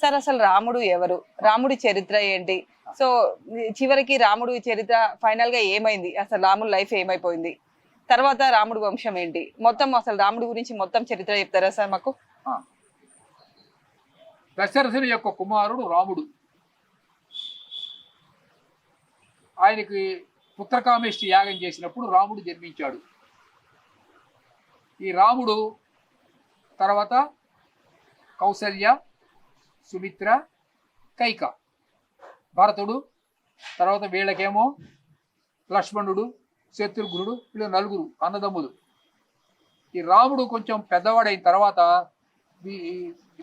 Sir అసలు రాముడు ఎవరు? రాముడి చరిత్ర ఏంటి? సో చివరికి రాముడు చరిత్ర ఫైనల్గా ఏమైంది? అసలు రాముడి లైఫ్ ఏమైపోయింది? తర్వాత రాముడి వంశం ఏంటి? మొత్తం అసలు రాముడి గురించి మొత్తం చరిత్ర చెప్తారా సార్ మాకు? దశరథుని యొక్క కుమారుడు రాముడు. ఆయనకి పుత్రకామేష్టి యాగం చేసినప్పుడు రాముడు జన్మించాడు. ఈ రాముడు తర్వాత కౌసల్య సుమిత్ర కైక. భరతుడు తర్వాత వీళ్ళకేమో లక్ష్మణుడు శత్రుఘ్నుడు వీళ్ళు నలుగురు అన్నదమ్ములు. ఈ రాముడు కొంచెం పెద్దవాడైన తర్వాత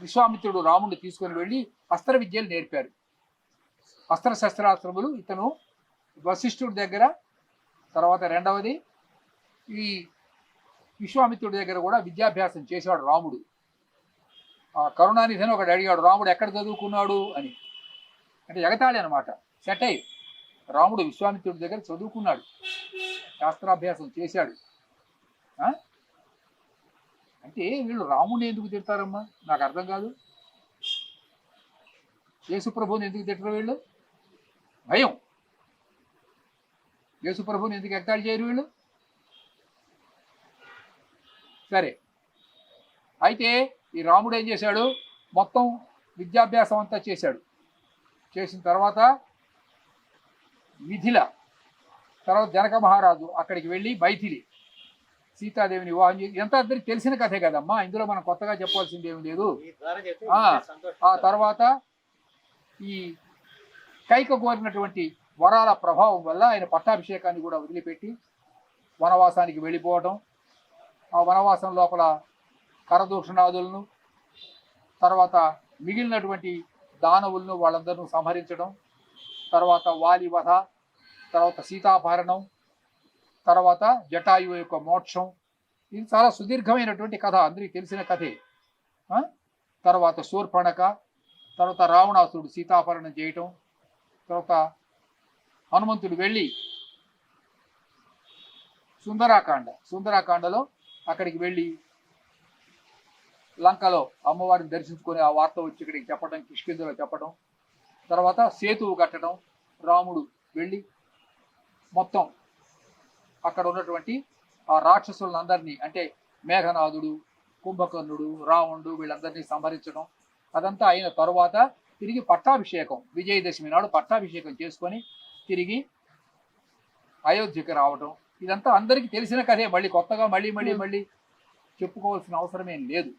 విశ్వామిత్రుడు రాముడిని తీసుకొని వెళ్ళి అస్త్ర విద్యలు నేర్పారు. అస్త్ర శస్త్రాస్త్రములు ఇతను వశిష్ఠుడి దగ్గర తర్వాత రెండవది ఈ విశ్వామిత్రుడి దగ్గర కూడా విద్యాభ్యాసం చేశాడు రాముడు. ఆ కరుణానిధిని ఒకడు అడిగాడు రాముడు ఎక్కడ చదువుకున్నాడు? అని. అంటే ఎగతాళి అనమాట సెటై రాముడు విశ్వామిత్రుడి దగ్గర చదువుకున్నాడు. శాస్త్రాభ్యాసం చేశాడు. ఆ? అంటే వీళ్ళు రాముడిని ఎందుకు తిడతారమ్మా? నాకు అర్థం కాదు. యేసుప్రభుని ఎందుకు తిట్టరు వీళ్ళు? భయం. యేసుప్రభుని ఎందుకు ఎగతాళి చేయరు వీళ్ళు? సరే. అయితే ఈ రాముడు ఏం చేశాడు? మొత్తం విద్యాభ్యాసం అంతా చేశాడు. చేసిన తర్వాత మిథిల తర్వాత జనక మహారాజు అక్కడికి వెళ్ళి మైథిలి సీతాదేవిని వివాహం చేసి ఎంత అందరికి తెలిసిన కథే కదమ్మా. ఇందులో మనం కొత్తగా చెప్పాల్సింది ఏమి లేదు. ఆ, తర్వాత ఈ కైక కోరినటువంటి వరాల ప్రభావం వల్ల ఆయన పట్టాభిషేకాన్ని కూడా వదిలిపెట్టి వనవాసానికి వెళ్ళిపోవటం. ఆ వనవాసం లోపల కరదూషణాదులను తర్వాత మిగిలినటువంటి దానవులను వాళ్ళందరినూ సంహరించడం తర్వాత వాలి వధ తర్వాత సీతాపహరణం తర్వాత జటాయువు యొక్క మోక్షం. ఇది చాలా సుదీర్ఘమైనటువంటి కథ అందరికీ తెలిసిన కథే. తర్వాత శూర్పణక తర్వాత రావణాసురుడు సీతాపహరణం చేయటం తర్వాత హనుమంతుడు వెళ్ళి సుందరాకాండ సుందరాకాండలో అక్కడికి వెళ్ళి లంకలో అమ్మవారిని దర్శించుకొని ఆ వార్త వచ్చి ఇక్కడికి చెప్పడం కిష్కిందలో చెప్పడం తర్వాత సేతువు కట్టడం రాముడు వెళ్ళి మొత్తం అక్కడ ఉన్నటువంటి ఆ రాక్షసులందరినీ అంటే మేఘనాథుడు కుంభకర్ణుడు రావణుడు వీళ్ళందరినీ సంహరించడం అదంతా అయిన తరువాత తిరిగి పట్టాభిషేకం విజయదశమి నాడు పట్టాభిషేకం చేసుకొని తిరిగి అయోధ్యకి రావటం ఇదంతా అందరికీ తెలిసిన కథే మళ్ళీ కొత్తగా మళ్ళీ మళ్ళీ మళ్ళీ చెప్పుకోవాల్సిన అవసరమేం లేదు